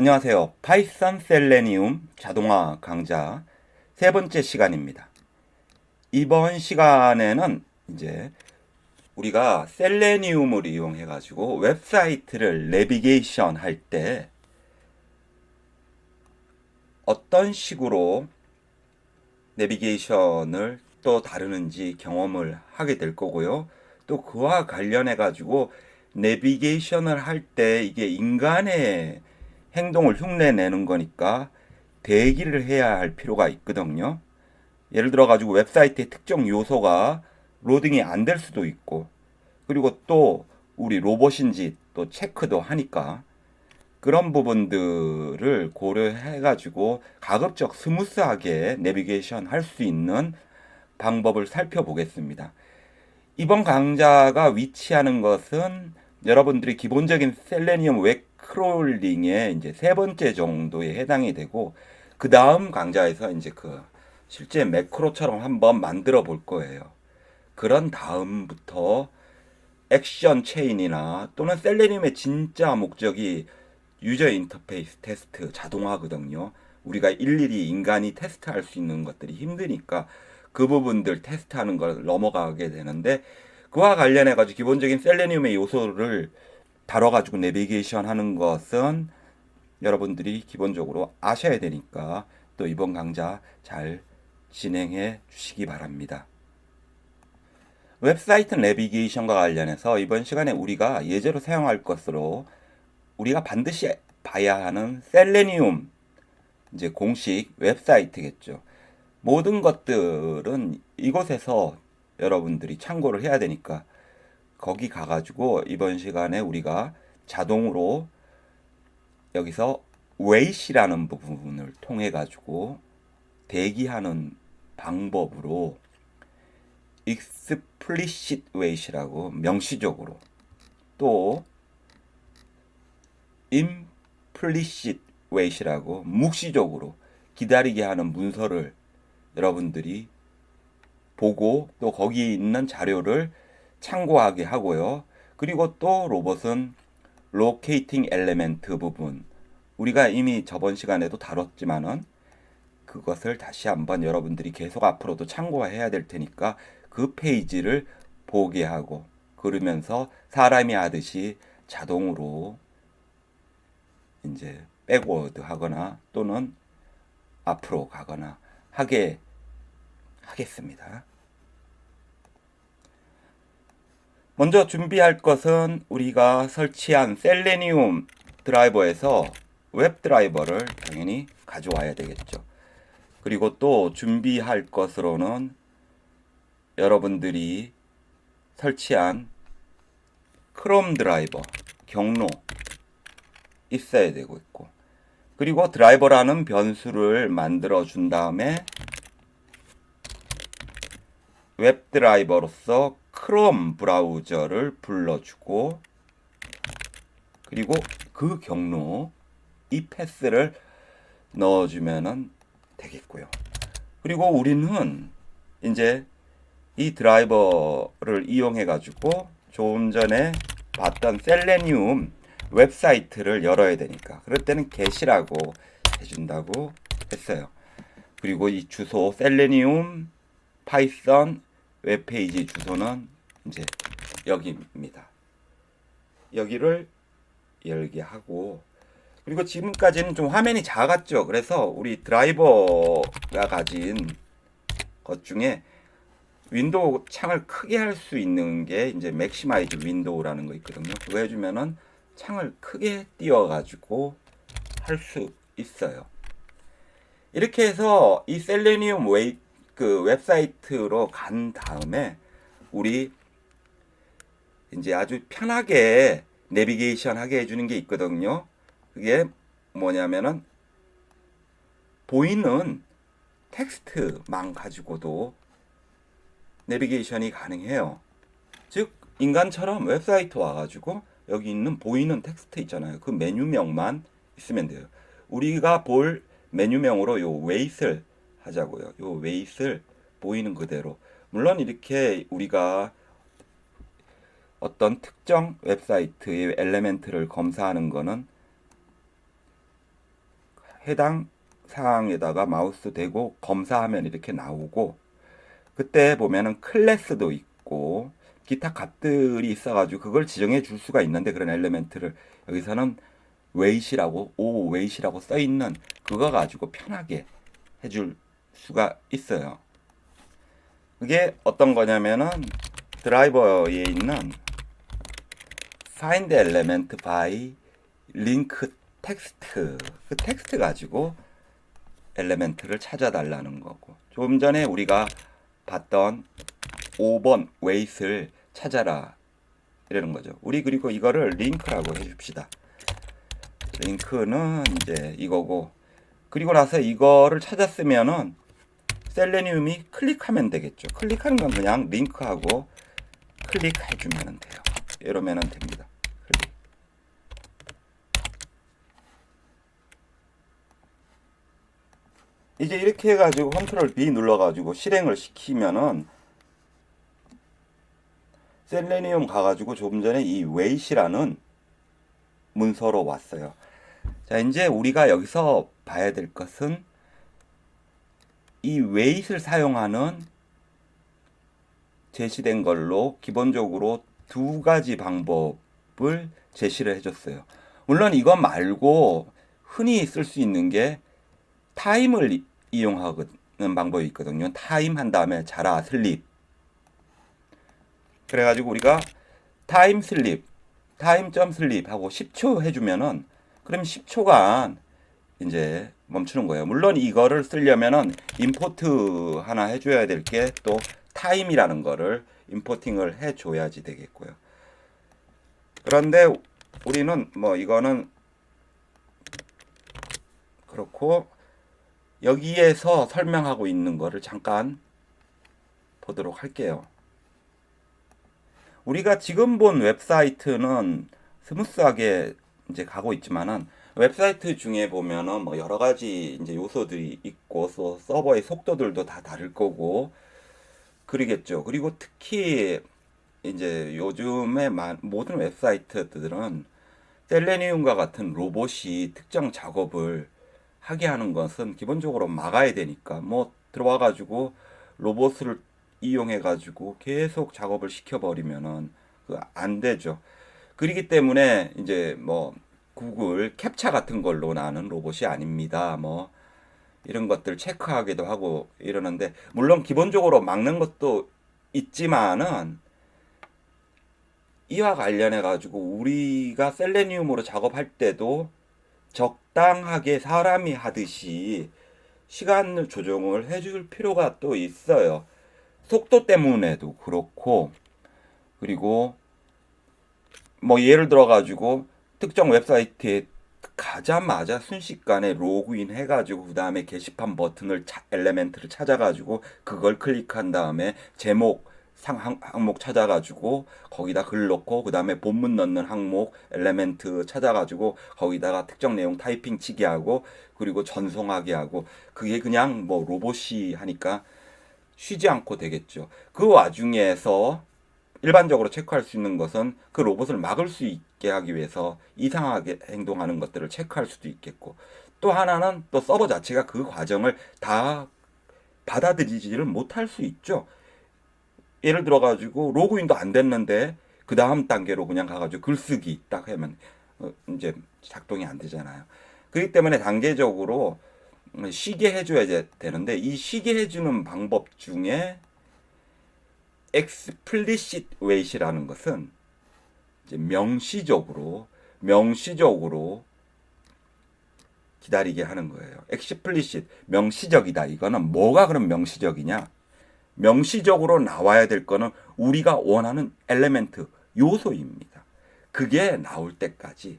안녕하세요. 파이썬 셀레니움 자동화 강좌 세 번째 시간입니다. 이번 시간에는 이제 우리가 셀레니움을 이용해 가지고 웹사이트를 내비게이션 할 때 어떤 식으로 내비게이션을 또 다루는지 경험을 하게 될 거고요. 또 그와 관련해 가지고 내비게이션을 할 때 이게 인간의 행동을 흉내내는 거니까 대기를 해야 할 필요가 있거든요. 예를 들어 가지고 웹사이트의 특정 요소가 로딩이 안 될 수도 있고 그리고 또 우리 로봇인지 또 체크도 하니까 그런 부분들을 고려해 가지고 가급적 스무스하게 내비게이션 할 수 있는 방법을 살펴보겠습니다. 이번 강좌가 위치하는 것은 여러분들이 기본적인 셀레니움 웹 크롤링의 이제 세 번째 정도에 해당이 되고 그 다음 강좌에서 이제 그 실제 매크로처럼 한번 만들어 볼 거예요. 그런 다음부터 액션 체인이나 또는 셀레니움의 진짜 목적이 유저 인터페이스 테스트 자동화거든요. 우리가 일일이 인간이 테스트할 수 있는 것들이 힘드니까 그 부분들 테스트하는 걸 넘어가게 되는데 그와 관련해 가지고 기본적인 셀레니움의 요소를 다뤄 가지고 내비게이션 하는 것은 여러분들이 기본적으로 아셔야 되니까 또 이번 강좌 잘 진행해 주시기 바랍니다. 웹사이트 내비게이션과 관련해서 이번 시간에 우리가 예제로 사용할 것으로 우리가 반드시 봐야 하는 셀레니움 이제 공식 웹사이트겠죠. 모든 것들은 이곳에서 여러분들이 참고를 해야 되니까 거기 가가지고 이번 시간에 우리가 자동으로 여기서 웨이시라는 부분을 통해 가지고 대기하는 방법으로 explicit wait이라고 명시적으로 또 implicit wait이라고 묵시적으로 기다리게 하는 문서를 여러분들이 보고 또 거기 있는 자료를 참고하게 하고요. 그리고 또 로봇은 로케이팅 엘레멘트 부분 우리가 이미 저번 시간에도 다뤘지만은 그것을 다시 한번 여러분들이 계속 앞으로도 참고해야 될 테니까 그 페이지를 보게 하고 그러면서 사람이 하듯이 자동으로 이제 백워드 하거나 또는 앞으로 가거나 하게 하겠습니다. 먼저 준비할 것은 우리가 설치한 셀레니움 드라이버에서 웹 드라이버를 당연히 가져와야 되겠죠. 그리고 또 준비할 것으로는 여러분들이 설치한 크롬 드라이버 경로 있어야 되고 있고 그리고 드라이버라는 변수를 만들어 준 다음에 웹 드라이버로서 크롬 브라우저를 불러주고 그리고 그 경로 이 패스를 넣어주면 되겠고요. 그리고 우리는 이제 이 드라이버를 이용해 가지고 조금 전에 봤던 셀레니움 웹사이트를 열어야 되니까 그럴 때는 get이라고 해준다고 했어요. 그리고 이 주소 셀레니움 파이썬 웹페이지 주소는 이제 여기입니다. 여기를 열게 하고 그리고 지금까지는 좀 화면이 작았죠. 그래서 우리 드라이버가 가진 것 중에 윈도우 창을 크게 할 수 있는 게 이제 맥시마이즈 윈도우라는 거 있거든요. 그거 해주면은 창을 크게 띄워가지고 할 수 있어요. 이렇게 해서 이 셀레니움 웨이 그 웹사이트로 간 다음에 우리 이제 아주 편하게 내비게이션 하게 해주는 게 있거든요. 그게 뭐냐면은 보이는 텍스트만 가지고도 내비게이션이 가능해요. 즉 인간처럼 웹사이트 와가지고 여기 있는 보이는 텍스트 있잖아요. 그 메뉴명만 있으면 돼요. 우리가 볼 메뉴명으로 요 웨이트를 하자고요. 요 웨이트를 보이는 그대로. 물론 이렇게 우리가 어떤 특정 웹사이트의 엘레멘트를 검사하는 거는 해당 사항에다가 마우스 대고 검사하면 이렇게 나오고 그때 보면은 클래스도 있고 기타 값들이 있어가지고 그걸 지정해 줄 수가 있는데 그런 엘리멘트를 여기서는 웨이시라고 오 웨이시라고 써 있는 그거 가지고 편하게 해줄 수가 있어요. 그게 어떤 거냐면은 드라이버에 있는 find element by link text 그 텍스트 가지고 엘레멘트를 찾아달라는 거고 조금 전에 우리가 봤던 5번 웨이트를 찾아라 이러는 거죠. 우리 그리고 이거를 링크라고 해줍시다. 링크는 이제 이거고 그리고 나서 이거를 찾았으면은 셀레니움이 클릭하면 되겠죠. 클릭하는 건 그냥 링크하고 클릭해주면 돼요. 이러면 됩니다. 클릭. 이제 이렇게 해가지고 컨트롤 B 눌러가지고 실행을 시키면은 셀레니움 가가지고 조금 전에 이 웨이시라는 문서로 왔어요. 자, 이제 우리가 여기서 봐야 될 것은 이 웨이트를 사용하는 제시된 걸로 기본적으로 두 가지 방법을 제시를 해줬어요. 물론 이것 말고 흔히 쓸 수 있는 게 타임을 이- 이용하는 방법이 있거든요. 타임 한 다음에 자라 슬립. 그래가지고 우리가 타임 슬립, 타임 점 슬립 하고 10초 해주면은 그럼 10초간 이제 멈추는 거예요. 물론 이거를 쓰려면은 임포트 하나 해줘야 될 게 또 타임이라는 거를 임포팅을 해줘야지 되겠고요. 그런데 우리는 뭐 이거는 그렇고 여기에서 설명하고 있는 거를 잠깐 보도록 할게요. 우리가 지금 본 웹사이트는 스무스하게 이제 가고 있지만은 웹사이트 중에 보면은 뭐 여러 가지 이제 요소들이 있고 또 서버의 속도들도 다 다를 거고 그러겠죠. 그리고 특히 이제 요즘에 마- 모든 웹사이트들은 셀레니움과 같은 로봇이 특정 작업을 하게 하는 것은 기본적으로 막아야 되니까 뭐 들어와 가지고 로봇을 이용해 가지고 계속 작업을 시켜 버리면은 그 안 되죠. 그렇기 때문에 이제 뭐 구글 캡차 같은 걸로 나는 로봇이 아닙니다. 뭐 이런 것들 체크하기도 하고 이러는데 물론 기본적으로 막는 것도 있지만은 이와 관련해 가지고 우리가 셀레니움으로 작업할 때도 적당하게 사람이 하듯이 시간을 조정을 해줄 필요가 또 있어요. 속도 때문에도 그렇고 그리고 뭐 예를 들어 가지고 특정 웹사이트에 가자마자 순식간에 로그인 해가지고 그 다음에 게시판 버튼을 차, 엘레멘트를 찾아가지고 그걸 클릭한 다음에 제목 상 항- 항목 찾아가지고 거기다 글 넣고 그 다음에 본문 넣는 항목 엘레멘트 찾아가지고 거기다가 특정 내용 타이핑 치게 하고 그리고 전송하게 하고 그게 그냥 뭐 로봇이 하니까 쉬지 않고 되겠죠. 그 와중에서 일반적으로 체크할 수 있는 것은 그 로봇을 막을 수 있게 하기 위해서 이상하게 행동하는 것들을 체크할 수도 있겠고 또 하나는 또 서버 자체가 그 과정을 다 받아들이지를 못할 수 있죠. 예를 들어 가지고 로그인도 안 됐는데 그 다음 단계로 그냥 가가지고 글쓰기 딱 하면 어, 이제 작동이 안 되잖아요. 그렇기 때문에 단계적으로 쉬게 해줘야 되는데 이 쉬게 해주는 방법 중에 explicit wait이라는 것은 명시적으로 명시적으로 기다리게 하는 거예요. explicit 명시적이다. 이거는 뭐가 그럼 명시적이냐? 명시적으로 나와야 될 거는 우리가 원하는 엘레멘트 요소입니다. 그게 나올 때까지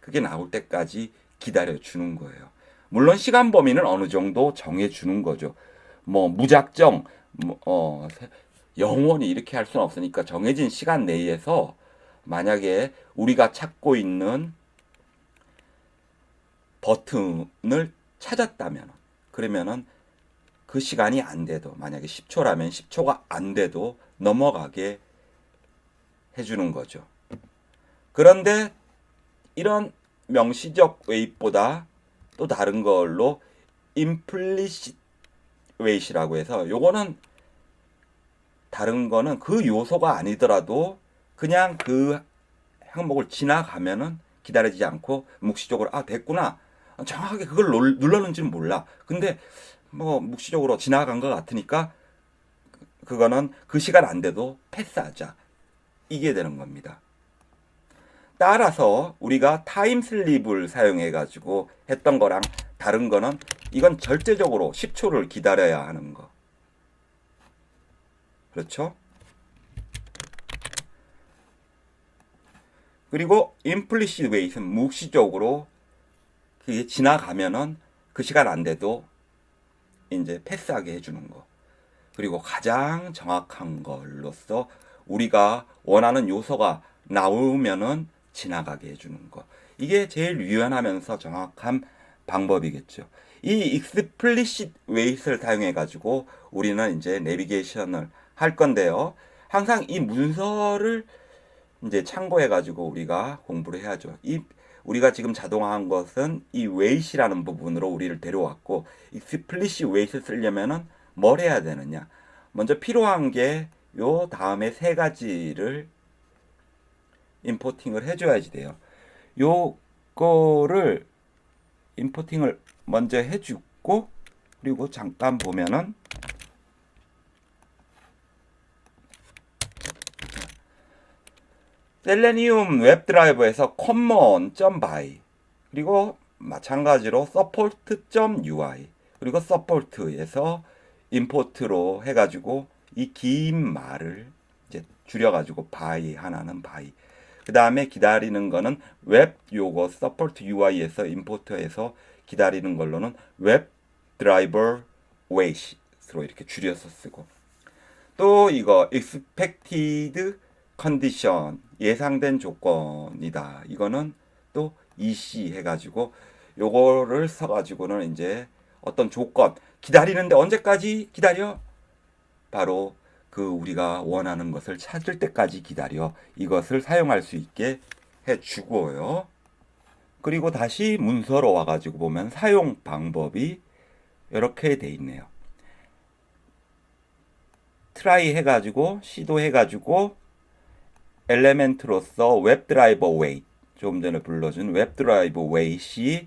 그게 나올 때까지 기다려 주는 거예요. 물론 시간 범위는 어느 정도 정해 주는 거죠. 뭐 무작정 뭐, 어, 영원히 이렇게 할 수는 없으니까 정해진 시간 내에서 만약에 우리가 찾고 있는 버튼을 찾았다면 그러면은 그 시간이 안 돼도 만약에 10초라면 10초가 안 돼도 넘어가게 해주는 거죠. 그런데 이런 명시적 웨이보다 또 다른 걸로 implicit weight이라고 해서 요거는 다른 거는 그 요소가 아니더라도 그냥 그 항목을 지나가면은 기다리지 않고 묵시적으로 아 됐구나 정확하게 그걸 놀- 눌렀는지는 몰라 근데 뭐 묵시적으로 지나간 것 같으니까 그거는 그 시간 안 돼도 패스하자 이게 되는 겁니다. 따라서 우리가 타임 슬립을 사용해 가지고 했던 거랑 다른 거는 이건 절대적으로 10초를 기다려야 하는 거. 그렇죠? 그리고 implicit weight은 묵시적으로 그게 지나가면은 그 시간 안 돼도 이제 패스하게 해주는 거. 그리고 가장 정확한 걸로서 우리가 원하는 요소가 나오면은 지나가게 해주는 거. 이게 제일 유연하면서 정확한 방법이겠죠. 이 explicit weight을 사용해 가지고 우리는 이제 내비게이션을 할 건데요. 항상 이 문서를 이제 참고해 가지고 우리가 공부를 해야죠. 이 우리가 지금 자동화한 것은 이 weight이라는 부분으로 우리를 데려왔고 explicit weight을 쓰려면은 뭘 해야 되느냐? 먼저 필요한 게 요 다음에 세 가지를 임포팅을 해줘야지 돼요. 요거를 임포팅을 먼저 해주고 그리고 잠깐 보면은 셀레니움 웹드라이버에서 common.by 그리고 마찬가지로 support.ui 그리고 support에서 임포트로 해가지고 이 긴 말을 이제 줄여가지고 by 하나는 by. 그 다음에 기다리는 거는 웹 요거 support UI에서 임포트해서 기다리는 걸로는 웹 드라이버 웨이트로 이렇게 줄여서 쓰고. 또 이거 expected condition 예상된 조건이다. 이거는 또 EC 해가지고 요거를 써가지고는 이제 어떤 조건 기다리는데 언제까지 기다려? 바로 그 우리가 원하는 것을 찾을 때까지 기다려 이것을 사용할 수 있게 해주고요. 그리고 다시 문서로 와가지고 보면 사용 방법이 이렇게 돼 있네요. 트라이 해가지고 시도해가지고 엘레멘트로서 웹드라이버 웨이트 조금 전에 불러준 웹드라이버 웨이트이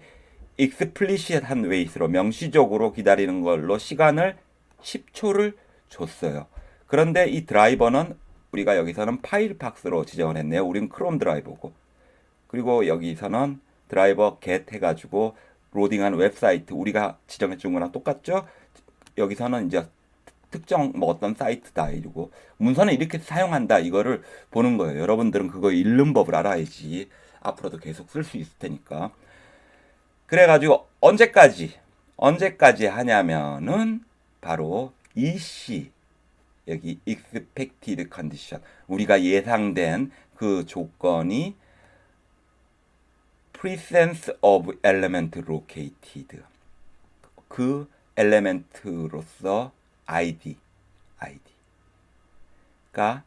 익스플리시한 웨이트로 명시적으로 기다리는 걸로 시간을 10초를 줬어요. 그런데 이 드라이버는 우리가 여기서는 파일 박스로 지정을 했네요. 우린 크롬 드라이버고. 그리고 여기서는 드라이버 get 해가지고 로딩한 웹사이트 우리가 지정해 준 거랑 똑같죠? 여기서는 이제 특정 뭐 어떤 사이트다 이러고 문서는 이렇게 사용한다 이거를 보는 거예요. 여러분들은 그거 읽는 법을 알아야지 앞으로도 계속 쓸 수 있을 테니까. 그래가지고 언제까지 언제까지 하냐면은 바로 EC 여기 expected condition 우리가 예상된 그 조건이 presence of element located 그 엘레멘트로서 ID ID가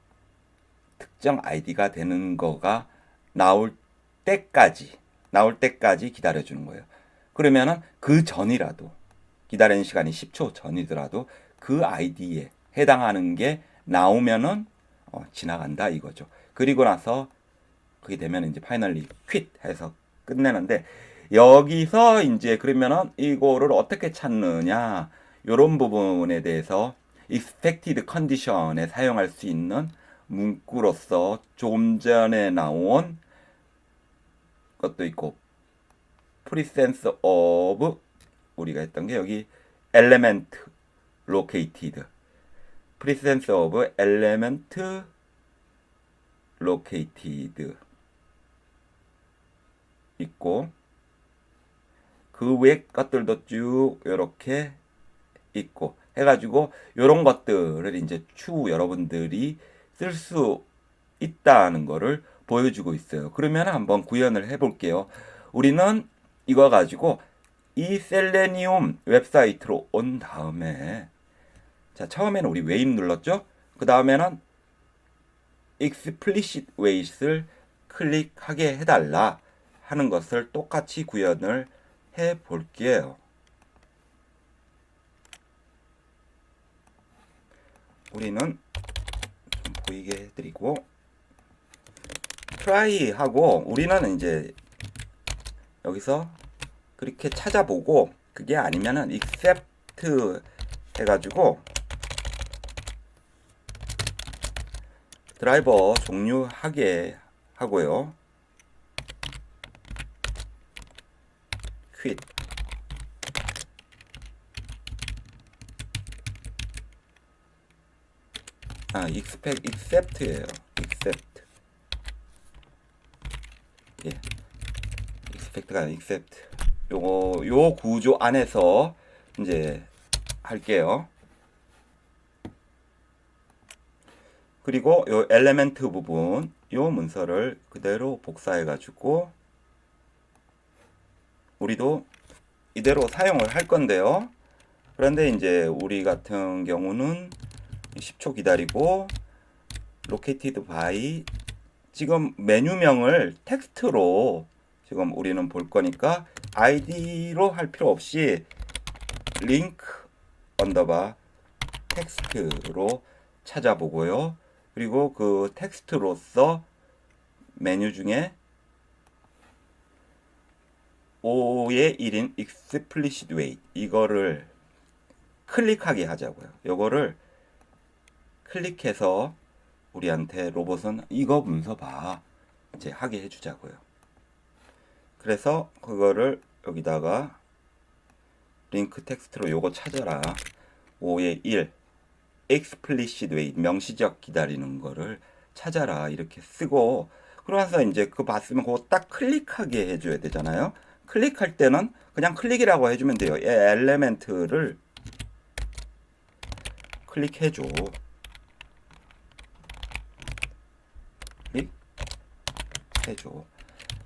특정 ID가 되는 거가 나올 때까지 나올 때까지 기다려 주는 거예요. 그러면은 그 전이라도 기다리는 시간이 10초 전이더라도 그 아이디에 해당하는 게 나오면은 어, 지나간다 이거죠. 그리고 나서 그게 되면 이제 파이널리 퀴트 해서 끝내는데 여기서 이제 그러면은 이거를 어떻게 찾느냐 요런 부분에 대해서 expected condition에 사용할 수 있는 문구로서 좀 전에 나온 것도 있고 presence of 우리가 했던 게 여기 element located presence of element located 있고 그 외 것들도 쭉 이렇게 있고 해가지고 이런 것들을 이제 추후 여러분들이 쓸 수 있다는 거를 보여주고 있어요. 그러면 한번 구현을 해볼게요. 우리는 이거 가지고 이 셀레니움 웹사이트로 온 다음에 자 처음에는 우리 웨입 눌렀죠. 그 다음에는 explicit weight을 클릭하게 해달라 하는 것을 똑같이 구현을 해 볼게요. 우리는 좀 보이게 해드리고 try 하고 우리는 이제 여기서 그렇게 찾아보고 그게 아니면은 accept 해가지고 드라이버 종료하게 하고요. quit 아, expect, accept예요. accept. 예. expect가 아니라 accept. 요거 요 구조 안에서 이제 할게요. 그리고 요 엘레멘트 부분 요 문서를 그대로 복사해 가지고 우리도 이대로 사용을 할 건데요. 그런데 이제 우리 같은 경우는 10초 기다리고 located by 지금 메뉴명을 텍스트로 지금 우리는 볼 거니까 id로 할 필요 없이 링크 언더바 텍스트로 찾아보고요. 그리고 그 텍스트로서 메뉴 중에 5의 1인 explicit way 이거를 클릭하게 하자고요. 요거를 클릭해서 우리한테 로봇은 이거 문서 봐 이제 하게 해주자고요. 그래서 그거를 여기다가 링크 텍스트로 요거 찾아라 5의 1 explicit way 명시적 기다리는 거를 찾아라 이렇게 쓰고 그러면서 이제 그 봤으면 그거 딱 클릭하게 해줘야 되잖아요. 클릭할 때는 그냥 클릭이라고 해주면 돼요. 이 엘레멘트를 클릭해줘. 클릭 해줘.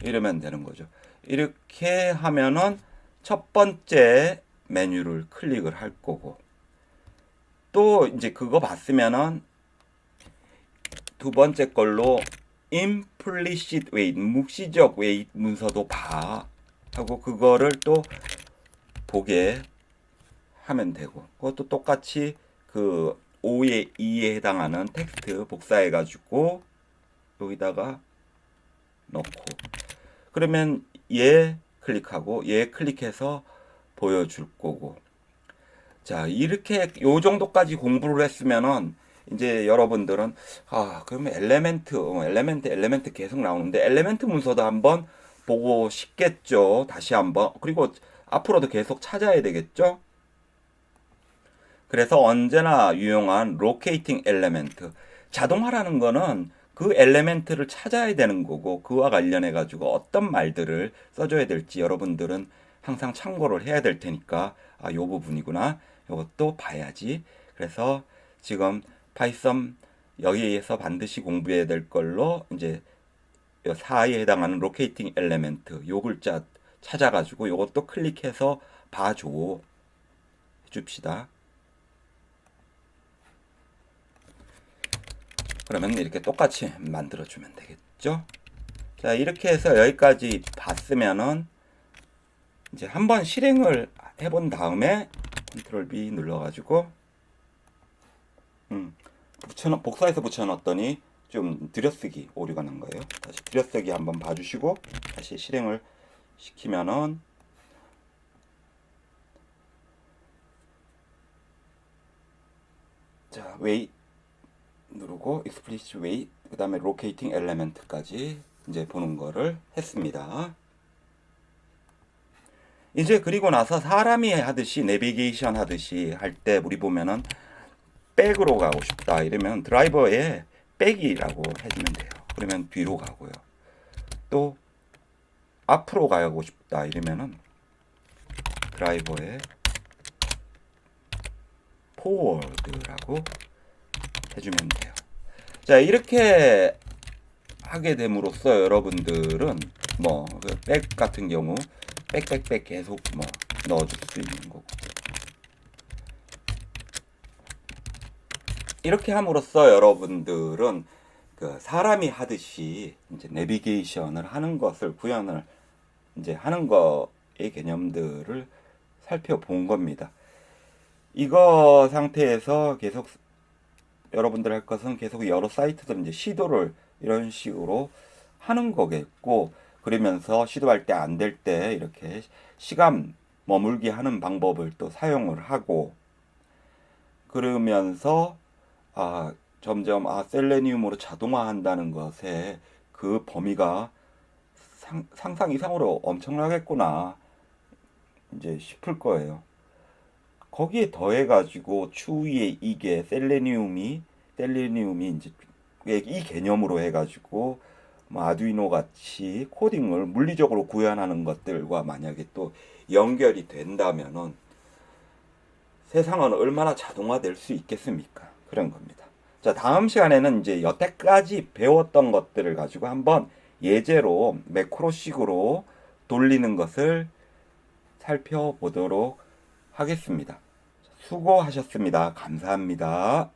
이러면 되는 거죠. 이렇게 하면은 첫 번째 메뉴를 클릭을 할 거고 또 이제 그거 봤으면은 두 번째 걸로 implicit wait 묵시적 wait 문서도 봐 하고 그거를 또 보게 하면 되고 그것도 똑같이 그 5의 2에 해당하는 텍스트 복사해 가지고 여기다가 넣고. 그러면 얘 클릭하고 얘 클릭해서 보여줄 거고. 자 이렇게 요 정도까지 공부를 했으면은 이제 여러분들은 아 그러면 엘레멘트 어, 엘레멘트 엘레멘트 계속 나오는데 엘레멘트 문서도 한번 보고 싶겠죠? 다시 한번. 그리고 앞으로도 계속 찾아야 되겠죠? 그래서 언제나 유용한 로케이팅 엘레멘트. 자동화라는 거는 그 엘레멘트를 찾아야 되는 거고 그와 관련해 가지고 어떤 말들을 써줘야 될지 여러분들은 항상 참고를 해야 될 테니까 아 요 부분이구나. 요것도 봐야지. 그래서 지금 파이썬 여기에서 반드시 공부해야 될 걸로 이제 4에 해당하는 로케이팅 엘레멘트 요 글자 찾아가지고 요것도 클릭해서 봐줘. 해줍시다 그러면 이렇게 똑같이 만들어주면 되겠죠. 자, 이렇게 해서 여기까지 봤으면은 이제 한번 실행을 해본 다음에 컨트롤 B 눌러가지고 음, 붙여 복사해서 붙여놨더니 좀 들여쓰기 오류가 난 거예요. 다시 들여쓰기 한번 봐주시고 다시 실행을 시키면은 자, 웨이 누르고 explicit way 그 다음에 locating element까지 이제 보는 거를 했습니다. 이제 그리고 나서 사람이 하듯이 내비게이션 하듯이 할 때 우리 보면은 백으로 가고 싶다 이러면 드라이버에 백이라고 해주면 돼요. 그러면 뒤로 가고요. 또 앞으로 가고 싶다 이러면은 드라이버에 포워드라고 해주면 돼요. 자 이렇게 하게 됨으로써 여러분들은 뭐백 그 같은 경우 빽빽빽 계속 뭐 넣어줄 수 있는 거고 이렇게 함으로써 여러분들은 그 사람이 하듯이 이제 내비게이션을 하는 것을 구현을 이제 하는 개념들을 살펴본 겁니다. 이거 상태에서 계속 여러분들 할 것은 계속 여러 사이트들 이제 시도를 이런 식으로 하는 거겠고 그러면서 시도할 때 안 될 때 이렇게 시간 머물게 하는 방법을 또 사용을 하고 그러면서 아 점점 아 셀레니움으로 자동화한다는 것에 그 범위가 상, 상상 이상으로 엄청나겠구나 이제 싶을 거예요. 거기에 더해 가지고 추위에 이게 셀레니움이 셀레니움이 이제 이 개념으로 해 가지고 뭐 아두이노 같이 코딩을 물리적으로 구현하는 것들과 만약에 또 연결이 된다면은 세상은 얼마나 자동화될 수 있겠습니까? 그런 겁니다. 자, 다음 시간에는 이제 여태까지 배웠던 것들을 가지고 한번 예제로 매크로식으로 돌리는 것을 살펴보도록 하겠습니다. 수고하셨습니다. 감사합니다.